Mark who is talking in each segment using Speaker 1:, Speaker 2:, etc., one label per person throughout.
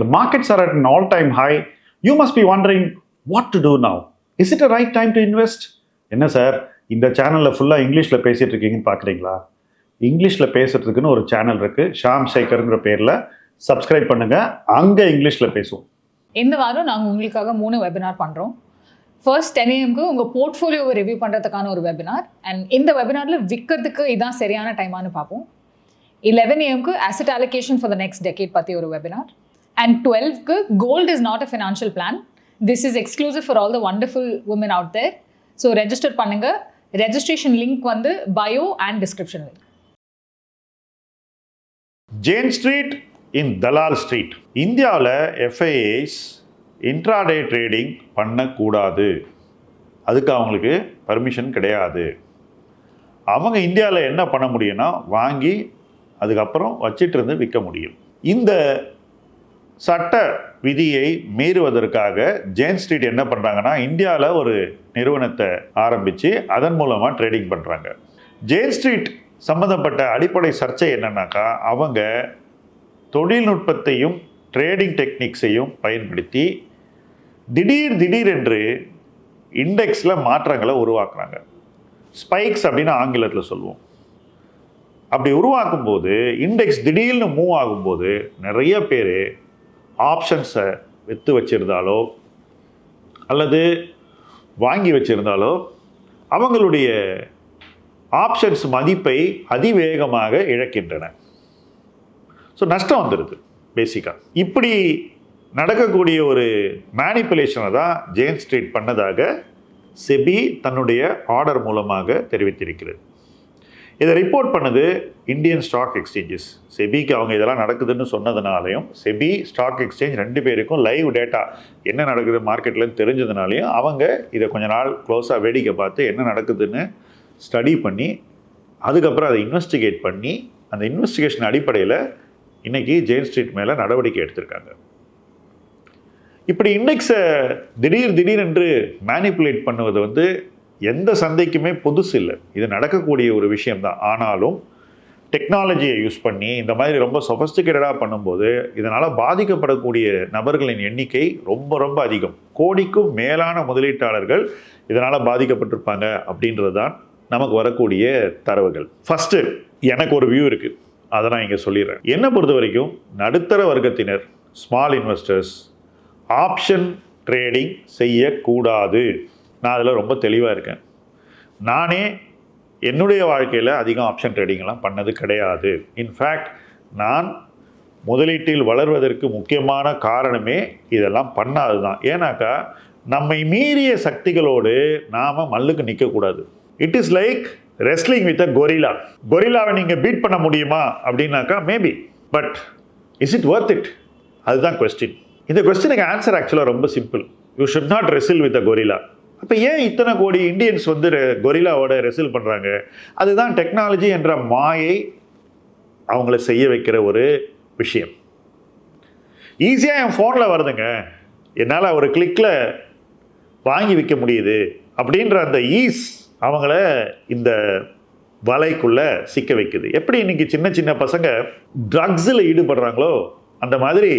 Speaker 1: The markets are at an all time high. You must be wondering what to do now. Is it a right time to invest? என்ன sir இந்த சேனலில் ஃபுல்லாக இங்கிலீஷில் பேசிகிட்டு இருக்கீங்கன்னு பார்க்குறீங்களா இங்கிலீஷில் பேசுறதுக்குன்னு ஒரு சேனல் இருக்குது ஷாம் சேகருங்கிற பேரில். சப்ஸ்கிரைப் பண்ணுங்கள் அங்கே இங்கிலீஷில் பேசுவோம்.
Speaker 2: இந்த வாரம் நாங்கள் உங்களுக்காக மூணு வெபினார் பண்ணுறோம் ஃபர்ஸ்ட் டென் ஏஎம்க்கு உங்கள் போர்ட்ஃபோலியோவை ரிவ்யூ பண்ணுறதுக்கான ஒரு வெபினார் அண்ட் இந்த வெபினாரில் விற்கிறதுக்கு இதான் சரியான டைமானு பார்ப்போம். Eleven ஏஎம்க்கு asset allocation for the next decade பற்றி ஒரு webinar and டுவெல்வ்க்கு gold is not a financial plan this is exclusive for all the wonderful women out there so register பண்ணுங்கள் ரெஜிஸ்ட்ரேஷன் லிங்க் வந்து bio and description link
Speaker 1: Jane Street in Dalal Street இந்தியாவில் FIIs intraday trading பண்ணக்கூடாது. அதுக்கு அவங்களுக்கு permission கிடையாது. அவங்க இந்தியாவில் என்ன பண்ண முடியும்னா வாங்கி அதுக்கப்புறம் வச்சிட்டு இருந்து விற்க முடியும். இந்த சட்ட விதியை மீறுவதற்காக ஜேன் ஸ்ட்ரீட் என்ன பண்ணுறாங்கன்னா இந்தியாவில் ஒரு நிறுவனத்தை ஆரம்பித்து அதன் மூலமாக ட்ரேடிங் பண்ணுறாங்க ஜேன் ஸ்ட்ரீட் சம்மந்தப்பட்ட அடிப்படை சர்ச்சை என்னன்னாக்கா அவங்க தொழில்நுட்பத்தையும் ட்ரேடிங் டெக்னிக்ஸையும் பயன்படுத்தி திடீர் திடீரென்று இண்டெக்ஸில் மாற்றங்களை உருவாக்குறாங்க. ஸ்பைக்ஸ் அப்படின்னு ஆங்கிலத்தில் சொல்லுவோம். அப்படி உருவாக்கும் போது இண்டெக்ஸ் திடீர்னு மூவ் ஆகும்போது நிறைய பேர் ஆப்ஷன்ஸை விற்று வச்சிருந்தாலோ அல்லது வாங்கி வச்சுருந்தாலோ அவங்களுடைய ஆப்ஷன்ஸ் மதிப்பை அதிவேகமாக இழக்கின்றன. ஸோ நஷ்டம் வந்துடுது பேசிக்காக இப்படி நடக்கக்கூடிய ஒரு மேனிப்புலேஷனை தான் ஜேன் ஸ்ட்ரீட் பண்ணதாக செபி தன்னுடைய ஆர்டர் மூலமாக தெரிவித்திருக்கிறது. இதை ரிப்போர்ட் பண்ணது இந்தியன் ஸ்டாக் எக்ஸ்சேஞ்சஸ் செபிக்கு அவங்க இதெல்லாம் நடக்குதுன்னு சொன்னதுனாலையும் செபி ஸ்டாக் எக்ஸ்சேஞ்ச் ரெண்டு பேருக்கும் லைவ் டேட்டா என்ன நடக்குது மார்க்கெட்லேருந்து தெரிஞ்சதுனாலையும் அவங்க இதை கொஞ்ச நாள் க்ளோஸாக வேடிக்கை பார்த்து என்ன நடக்குதுன்னு ஸ்டடி பண்ணி அதுக்கப்புறம் அதை இன்வெஸ்டிகேட் பண்ணி அந்த இன்வெஸ்டிகேஷன் அடிப்படையில் இன்றைக்கி ஜெயின் ஸ்ட்ரீட் மேலே நடவடிக்கை எடுத்திருக்காங்க. இப்படி இண்டெக்ஸை திடீர் திடீரென்று மேனிப்புலேட் பண்ணுவது வந்து எந்த சந்தைக்குமே புதுசு இல்லை. இது நடக்கக்கூடிய ஒரு விஷயம்தான். ஆனாலும் டெக்னாலஜியை யூஸ் பண்ணி இந்த மாதிரி ரொம்ப சொஃபஸ்டிகேட்டடாக பண்ணும்போது இதனால் பாதிக்கப்படக்கூடிய நபர்களின் எண்ணிக்கை ரொம்ப ரொம்ப அதிகம். கோடிக்கும் மேலான முதலீட்டாளர்கள் இதனால் பாதிக்கப்பட்டிருப்பாங்க அப்படின்றது தான் நமக்கு வரக்கூடிய தரவுகள். ஃபஸ்ட்டு எனக்கு ஒரு வியூ இருக்குது அதை நான் இங்கே சொல்லிடுறேன். என்னை பொறுத்த வரைக்கும் நடுத்தர வர்க்கத்தினர் ஸ்மால் இன்வெஸ்டர்ஸ் ஆப்ஷன் ட்ரேடிங் செய்யக்கூடாது. நான் அதில் ரொம்ப தெளிவாக இருக்கேன். நானே என்னுடைய வாழ்க்கையில் அதிகம் ஆப்ஷன் ட்ரேடிங்லாம் பண்ணது கிடையாது. இன்ஃபேக்ட் நான் முதலீட்டில் வளர்வதற்கு முக்கியமான காரணமே இதெல்லாம் பண்ணாது தான் ஏன்னாக்கா நம்மை மீறிய சக்திகளோடு நாம் மல்லுக்கு நிற்கக்கூடாது it is like wrestling with a gorilla கொரிலாவை நீங்கள் பீட் பண்ண முடியுமா? அப்படின்னாக்கா maybe but is it worth it அதுதான் கொஸ்டின் இந்த கொஸ்டினுக்கு ஆன்சர் ஆக்சுவலாக ரொம்ப simple you should not wrestle with a gorilla அப்போ ஏன் இத்தனை கோடி இந்தியன்ஸ் வந்து கொரிலாவோட ரெசில் பண்ணுறாங்க அதுதான் டெக்னாலஜி என்ற மாயை அவங்கள செய்ய வைக்கிற ஒரு விஷயம். ஈஸியாக என் ஃபோனில் வருதுங்க. என்னால் ஒரு கிளிக்கில் வாங்கி விற்க முடியுது அப்படின்ற அந்த ஈஸ் அவங்கள இந்த வலைக்குள்ளே சிக்க வைக்குது. எப்படி இன்னைக்கு சின்ன சின்ன பசங்க ட்ரக்ஸில் ஈடுபடுறாங்களோ அந்த மாதிரி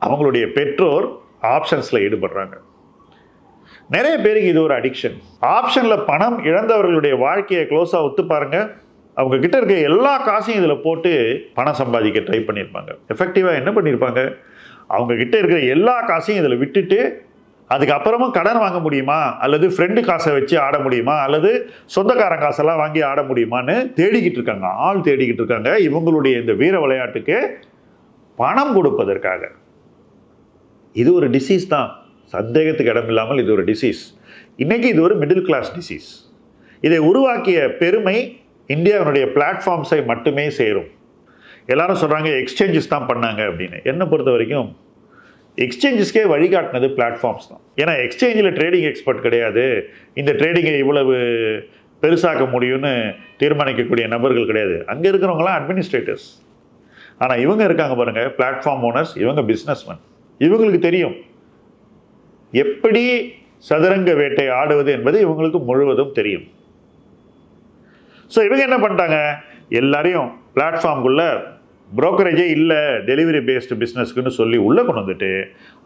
Speaker 1: அவங்களுடைய பெற்றோர் ஆப்ஷன்ஸில் ஈடுபடுறாங்க. நிறைய பேருக்கு இது ஒரு அடிக்ஷன் ஆப்ஷனில் பணம் இழந்தவர்களுடைய வாழ்க்கையை க்ளோஸாக ஒத்து பாருங்க. அவங்க கிட்ட இருக்க எல்லா காசையும் இதில் போட்டு பணம் சம்பாதிக்க ட்ரை பண்ணியிருப்பாங்க எஃபெக்டிவாக என்ன பண்ணியிருப்பாங்க அவங்க கிட்ட இருக்கிற எல்லா காசையும் இதில் விட்டுட்டு அதுக்கப்புறமும் கடன் வாங்க முடியுமா? அல்லது ஃப்ரெண்டு காசை வச்சு ஆட முடியுமா? அல்லது சொந்தக்காரன் காசெல்லாம் வாங்கி ஆட முடியுமான்னு தேடிக்கிட்டு இருக்காங்க. ஆள் தேடிக்கிட்டு இருக்காங்க. இவங்களுடைய இந்த வீர விளையாட்டுக்கு பணம் கொடுப்பதற்காக. இது ஒரு டிசீஸ் தான். சந்தேகத்துக்கு இடமில்லாமல் இது ஒரு டிசீஸ் இன்றைக்கி இது ஒரு மிடில் கிளாஸ் டிசீஸ் இதை உருவாக்கிய பெருமை இந்தியாவினுடைய பிளாட்ஃபார்ம்ஸை மட்டுமே சேரும். எல்லாரும் சொல்கிறாங்க எக்ஸ்சேஞ்சஸ் தான் பண்ணாங்க அப்படின்னு. என்னை பொறுத்த வரைக்கும் எக்ஸ்சேஞ்சஸ்க்கே வழிகாட்டினது பிளாட்ஃபார்ம்ஸ் தான். ஏன்னா எக்ஸ்சேஞ்சில் ட்ரேடிங் எக்ஸ்பர்ட் கிடையாது. இந்த ட்ரேடிங்கை இவ்வளவு பெருசாக்க முடியும்னு தீர்மானிக்கக்கூடிய நபர்கள் கிடையாது. அங்கே இருக்கிறவங்களாம் அட்மினிஸ்ட்ரேட்டர்ஸ் ஆனால் இவங்க இருக்காங்க பாருங்கள் பிளாட்ஃபார்ம் ஓனர்ஸ் இவங்க பிஸ்னஸ்மேன் இவங்களுக்கு தெரியும். எப்படி சதுரங்க வேட்டை ஆடுவது என்பது இவங்களுக்கு முழுவதும் தெரியும். ஸோ இவங்க என்ன பண்ணிட்டாங்க? எல்லாரையும் பிளாட்ஃபார்ம்குள்ளே புரோக்கரேஜே இல்லை டெலிவரி பேஸ்டு பிஸ்னஸ்க்குன்னு சொல்லி உள்ளே கொண்டு வந்துட்டு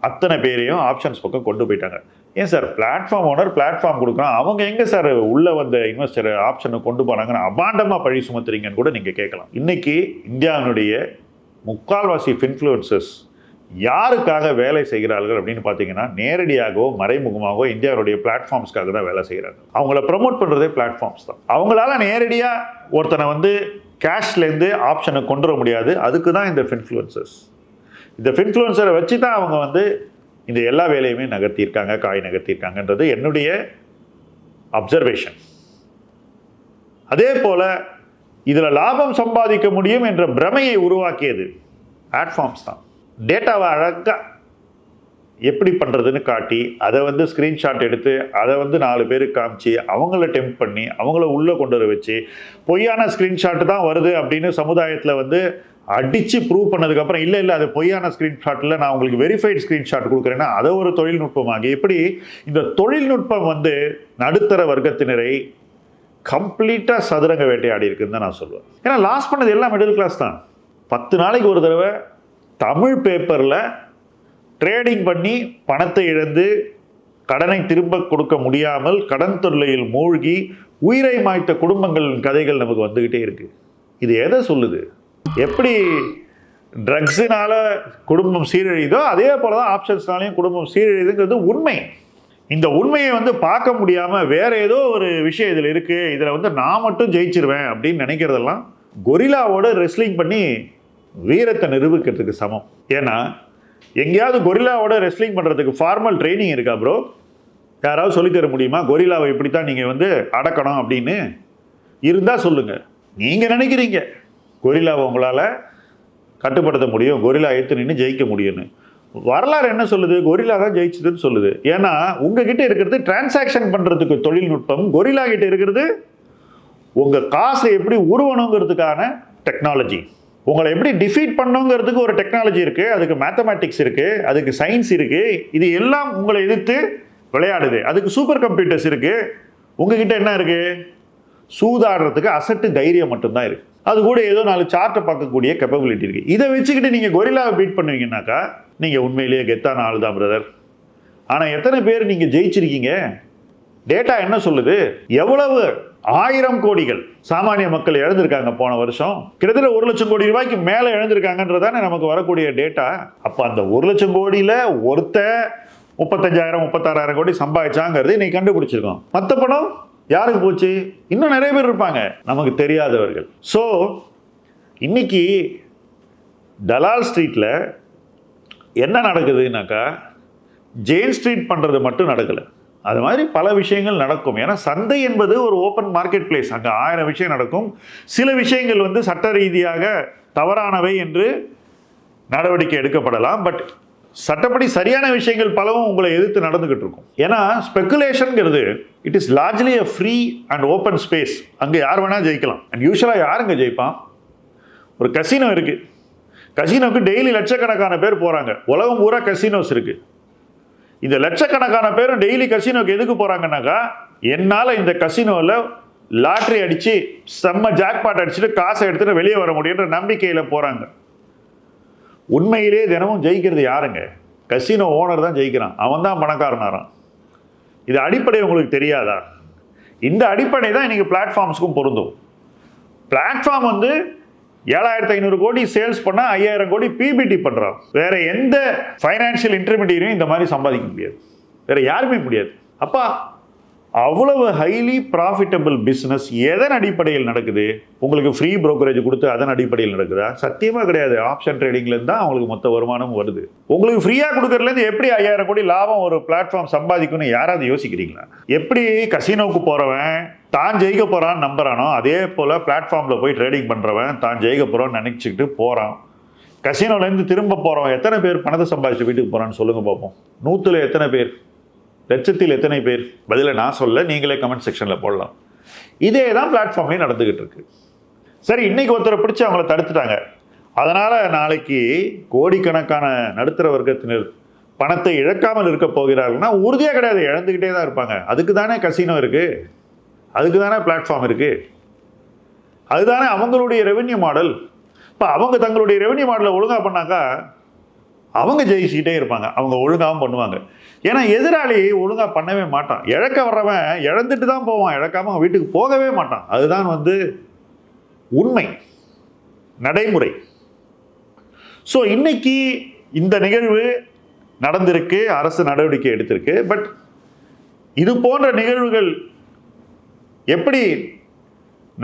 Speaker 1: அத்தனை பேரையும் ஆப்ஷன்ஸ் பக்கம் கொண்டு போயிட்டாங்க. ஏன் சார்? பிளாட்ஃபார்ம் ஓனர் பிளாட்ஃபார்ம் கொடுக்குறான். அவங்க எங்கே சார் உள்ளே வந்த இன்வெஸ்டர் ஆப்ஷனை கொண்டு போனாங்கன்னு அபாண்டமாக பழி சுமத்துறீங்கன்னு கூட நீங்கள் கேட்கலாம். இன்றைக்கி இந்தியாவினுடைய முக்கால்வாசி இன்ஃப்ளூயன்சஸ் யாருக்காக வேலை செய்கிறார்கள் அப்படின்னு பார்த்தீங்கன்னா நேரடியாகவோ மறைமுகமாகவோ இந்தியாவுடைய பிளாட்ஃபார்ம்ஸ்க்காக தான் வேலை செய்கிறாங்க. அவங்கள ப்ரமோட் பண்ணுறதே பிளாட்ஃபார்ம்ஸ் தான். அவங்களால நேரடியாக ஒருத்தனை வந்து கேஷ்லேருந்து ஆப்ஷனை கொண்டு வர முடியாது. அதுக்கு தான் இந்த ஃபின்ஃப்ளூயன்சஸ் இந்த ஃபின்ஃப்ளூயன்சரை வச்சு தான் அவங்க வந்து இந்த எல்லா வேலையுமே நகர்த்தியிருக்காங்க காய் நகர்த்தியிருக்காங்கன்றது என்னுடைய அப்சர்வேஷன் அதே போல் இதில் லாபம் சம்பாதிக்க முடியும் என்ற பிரமையை உருவாக்கியது பிளாட்ஃபார்ம்ஸ் தான். டேட்டாவை அழகாக எப்படி பண்ணுறதுன்னு காட்டி அதை வந்து ஸ்க்ரீன்ஷாட் எடுத்து அதை வந்து நாலு பேருக்கு காமிச்சு அவங்கள டெம்ப் பண்ணி அவங்கள உள்ளே கொண்டு வர வச்சு பொய்யான ஸ்க்ரீன்ஷாட் தான் வருது அப்படின்னு சமுதாயத்தில் வந்து அடித்து ப்ரூவ் பண்ணதுக்கப்புறம் இல்லை இல்லை அது பொய்யான ஸ்க்ரீன்ஷாட்டில் நான் உங்களுக்கு வெரிஃபைடு ஸ்க்ரீன்ஷாட் கொடுக்குறேன்னா அதை ஒரு தொழில்நுட்பமாகி. இப்படி இந்த தொழில்நுட்பம் வந்து நடுத்தர வர்க்கத்தினரை கம்ப்ளீட்டாக சதுரங்க வேட்டையாடி இருக்குன்னு தான் நான் சொல்லுவேன் ஏன்னா லாஸ் பண்ணது எல்லாம் மிடில் கிளாஸ் தான். பத்து நாளைக்கு ஒரு தடவை தமிழ் பேப்பரில் ட்ரேடிங் பண்ணி பணத்தை இழந்து கடனை திரும்ப கொடுக்க முடியாமல் கடன் தொல்லையில் மூழ்கி உயிரை மாய்த்த குடும்பங்களின் கதைகள் நமக்கு வந்துக்கிட்டே இருக்கு. இது எதை சொல்லுது? எப்படி ட்ரக்ஸினால் குடும்பம் சீரழிதோ அதே போல தான் ஆப்ஷன்ஸ்னாலையும் குடும்பம் சீரழிதுங்கிறது உண்மை. இந்த உண்மையை வந்து பார்க்க முடியாமல் வேற ஏதோ ஒரு விஷயம் இதில் இருக்குது இதில் வந்து நான் மட்டும் ஜெயிச்சிருவேன் அப்படின்னு நினைக்கிறதெல்லாம் கொரிலாவோட ரெஸ்லிங் பண்ணி வீரத்தை நிரூபிக்கிறதுக்கு சமம். ஏன்னா எங்கேயாவது கொரில்லாவோட ரெஸ்லிங் பண்ணுறதுக்கு ஃபார்மல் ட்ரைனிங் இருக்கா ப்ரோ யாராவது சொல்லித்தர முடியுமா? கொரில்லாவை இப்படி தான் நீங்கள் வந்து அடக்கணும் அப்படின்னு? இருந்தால் சொல்லுங்கள் நீங்கள் நினைக்கிறீங்க. கொரில்லாவை உங்களால் கட்டுப்படுத்த முடியும் கொரில்லா எடுத்து நின்று ஜெயிக்க முடியும்னு. வரலாறு என்ன சொல்லுது? கொரில்லா தான் ஜெயிச்சதுன்னு சொல்லுது. ஏன்னா உங்ககிட்ட இருக்கிறது டிரான்சாக்ஷன் பண்ணுறதுக்கு தொழில்நுட்பம் கொரிலா கிட்ட இருக்கிறது உங்கள் காசை எப்படி உருவணுங்கிறதுக்கான டெக்னாலஜி உங்களை எப்படி டிஃபீட் பண்ணுங்கிறதுக்கு ஒரு டெக்னாலஜி இருக்குது அதுக்கு மேத்தமேட்டிக்ஸ் இருக்குது அதுக்கு சயின்ஸ் இருக்குது இது எல்லாம் உங்களை எதிர்த்து விளையாடுது. அதுக்கு சூப்பர் கம்ப்யூட்டர்ஸ் இருக்குது உங்ககிட்ட என்ன இருக்குது சூதாடுறதுக்கு அசட்டு தைரியம் மட்டும்தான் இருக்குது அது கூட ஏதோ நாலு சார்ட்டை பார்க்கக்கூடிய கெப்பபிலிட்டி இருக்குது இதை வச்சுக்கிட்டு நீங்கள் கொரில்லாவை பீட் பண்ணுவீங்கன்னாக்கா நீங்கள் உண்மையிலேயே கெத்தான ஆள் தான் பிரதர் ஆனால் எத்தனை பேர் நீங்கள் ஜெயிச்சிருக்கீங்க? டேட்டா என்ன சொல்லுது? எவ்வளவு ஆயிரம் கோடிகள் சாமானிய மக்கள் இழந்திருக்காங்க போன வருஷம். கிட்டத்தட்ட ஒரு லட்சம் கோடி ரூபாய்க்கு மேலே இழந்திருக்காங்கன்றதானே நமக்கு வரக்கூடிய டேட்டா அப்போ அந்த ஒரு லட்சம் கோடியில் ஒருத்த முப்பத்தஞ்சாயிரம் முப்பத்தாறாயிரம் கோடி சம்பாதிச்சாங்கிறது இன்னைக்கு கண்டுபிடிச்சிருக்கோம். மற்ற பணம் யாருக்கு போச்சு? இன்னும் நிறைய பேர் இருப்பாங்க. நமக்கு தெரியாதவர்கள். ஸோ இன்னைக்கு தலால் ஸ்ட்ரீட்டில் என்ன நடக்குதுன்னாக்கா ஜெயின் ஸ்ட்ரீட் பண்ணுறது மட்டும் நடக்கலை. அது மாதிரி பல விஷயங்கள் நடக்கும். ஏன்னா சந்தை என்பது ஒரு ஓப்பன் மார்க்கெட் பிளேஸ் அங்கே ஆயிரம் விஷயம் நடக்கும். சில விஷயங்கள் வந்து சட்ட ரீதியாக தவறானவை என்று நடவடிக்கை எடுக்கப்படலாம். பட் சட்டப்படி சரியான விஷயங்கள் பலவும் உங்களை எதிர்த்து நடந்துக்கிட்டு இருக்கும். ஏன்னா ஸ்பெகுலேஷனுங்கிறது it is largely a free and open space அங்கே யார் வேணால் ஜெயிக்கலாம். அண்ட் யூஸ்வலாக யாருங்க ஜெயிப்பான்? ஒரு கசினோ இருக்குது கசினோக்கு டெய்லி லட்சக்கணக்கான பேர் போகிறாங்க உலகம் பூரா கசினோஸ் இருக்குது இந்த லட்சக்கணக்கான பேரும் டெய்லி கசினோக்கு எதுக்கு போகிறாங்கன்னாக்கா என்னால் இந்த கசினோவில் லாட்ரி அடித்து செம்ம ஜாக்பாட் அடிச்சுட்டு காசை எடுத்துகிட்டு வெளியே வர முடியுன்ற நம்பிக்கையில் போகிறாங்க உண்மையிலே தினமும் ஜெயிக்கிறது யாருங்க? கசினோ ஓனர் தான் ஜெயிக்கிறான். அவன் தான் பணக்காரனாரான் இது அடிப்படை உங்களுக்கு தெரியாதா? இந்த அடிப்படை தான் இன்றைக்கி பிளாட்ஃபார்ம்ஸுக்கும் பொருந்தும். பிளாட்ஃபார்ம் வந்து ஏழாயிரத்தி ஐநூறு கோடி சேல்ஸ் பண்ணால் ஐயாயிரம் கோடி பிபிடி பண்ணுறான் வேற எந்த ஃபைனான்ஷியல் இன்டர்மீடியரையும் இந்த மாதிரி சம்பாதிக்க முடியாது. வேற யாருமே முடியாது. அப்பா அவ்வளவு ஹைலி ப்ராஃபிட்டபிள் பிஸ்னஸ் எதன் அடிப்படையில் நடக்குது? உங்களுக்கு ஃப்ரீ ப்ரோக்கரேஜ் கொடுத்து அதன் அடிப்படையில் நடக்குதா? சத்தியமாக கிடையாது. ஆப்ஷன் ட்ரேடிங்லேருந்து தான் அவங்களுக்கு மொத்த வருமானம் வருது. உங்களுக்கு ஃப்ரீயாக கொடுக்கறதுலேருந்து எப்படி ஐயாயிரம் கோடி லாபம் ஒரு பிளாட்ஃபார்ம் சம்பாதிக்கும்னு யாராவது யோசிக்கிறீங்களா? எப்படி கசினோவுக்கு போகிறவன் தான் ஜெயிக்க போகிறான்னு நம்புறானோ அதே போல் பிளாட்ஃபார்மில் போய் ட்ரேடிங் பண்ணுறவன் தான் ஜெயிக்க போகிறான்னு நினச்சிக்கிட்டு போகிறான் கசினோலேருந்து திரும்ப போகிறவன் எத்தனை பேர் பணத்தை சம்பாதிச்சு வீட்டுக்கு போகிறான்னு சொல்லுங்கள் பார்ப்போம். நூற்றுல எத்தனை பேர்? லட்சத்தில் எத்தனை பேர்? பதிலை நான் சொல்ல நீங்களே கமெண்ட் செக்ஷனில் போடலாம். இதே தான் பிளாட்ஃபார்ம்லேயும் நடந்துக்கிட்டு இருக்கு. சரி இன்னைக்கு ஒருத்தரை பிடிச்சி அவங்கள தடுத்துட்டாங்க. அதனால் நாளைக்கு கோடிக்கணக்கான நடுத்தர வர்க்கத்தினர் பணத்தை இழக்காமல் இருக்க போகிறார்கள்னா உறுதியாக கிடையாது இழந்துக்கிட்டே தான் இருப்பாங்க. அதுக்கு தானே கசினோ இருக்குது அதுக்கு தானே பிளாட்ஃபார்ம் இருக்குது அதுதானே அவங்களுடைய ரெவென்யூ மாடல் இப்போ அவங்க தங்களுடைய ரெவன்யூ மாடலை ஒழுங்காக பண்ணாக்கா அவங்க ஜெயிச்சுக்கிட்டே இருப்பாங்க. அவங்க ஒழுங்காகவும் பண்ணுவாங்க. ஏன்னா எதிராளி ஒழுங்காக பண்ணவே மாட்டான். இழக்க வர்றவன் இழந்துட்டு தான் போவான். இழக்காமல் அவன் வீட்டுக்கு போகவே மாட்டான். அதுதான் வந்து உண்மை. நடைமுறை. ஸோ இன்னைக்கு இந்த நிகழ்வு நடந்திருக்கு. அரசு நடவடிக்கை எடுத்திருக்கு. பட் இது போன்ற நிகழ்வுகள் எப்படி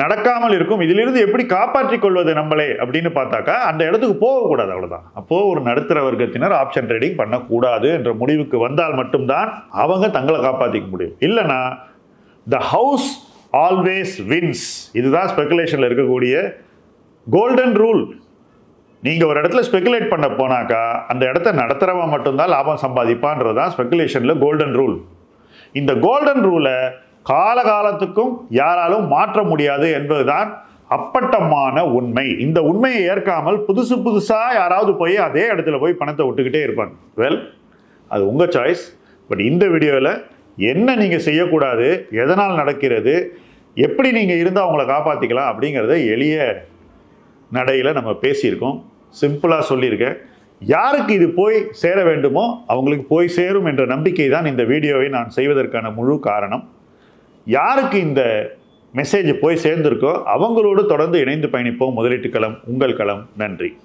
Speaker 1: நடக்காமல் இருக்கும். இதிலிருந்து எப்படி காப்பாற்றிக் கொள்வது நம்மளே அப்படின்னு பார்த்தாக்கா அந்த இடத்துக்கு போகக்கூடாது அவ்வளோதான் அப்போது ஒரு நடுத்தர வர்க்கத்தினர் ஆப்ஷன் ட்ரேடிங் பண்ணக்கூடாது என்ற முடிவுக்கு வந்தால் மட்டும்தான் அவங்க தங்களை காப்பாற்றிக்க முடியும். இல்லைன்னா த ஹவுஸ் ஆல்வேஸ் வின்ஸ் இதுதான் ஸ்பெகுலேஷனில் இருக்கக்கூடிய கோல்டன் ரூல் நீங்கள் ஒரு இடத்துல ஸ்பெகுலேட் பண்ண போனாக்கா அந்த இடத்த நடத்துகிறவன் மட்டும்தான் லாபம் சம்பாதிப்பான்றது தான் ஸ்பெகுலேஷனில் கோல்டன் ரூல் இந்த கோல்டன் ரூலை காலகாலத்துக்கும் யாராலும் மாற்ற முடியாது என்பதுதான் அப்பட்டமான உண்மை. இந்த உண்மையை ஏற்காமல் புதுசு புதுசாக யாராவது போய் அதே இடத்துல போய் பணத்தை விட்டுக்கிட்டே இருப்பாங்க. வெல் அது உங்கள் சாய்ஸ் பட் இந்த வீடியோவில் என்ன நீங்கள் செய்யக்கூடாது எதனால் நடக்கிறது எப்படி நீங்கள் இருந்தால் அவங்கள காப்பாற்றிக்கலாம் அப்படிங்கிறத எளிய நடையில் நம்ம பேசியிருக்கோம். சிம்பிளாக சொல்லியிருக்கேன். யாருக்கு இது போய் சேர வேண்டுமோ அவங்களுக்கு போய் சேரும் என்ற நம்பிக்கை தான் இந்த வீடியோவை நான் செய்வதற்கான முழு காரணம். யாருக்கு இந்த மெசேஜ் போய் சேர்ந்திருக்கோ அவங்களோடு தொடர்ந்து இணைந்து பயணிப்போம். முதலீட்டு களம் உங்கள் களம். நன்றி.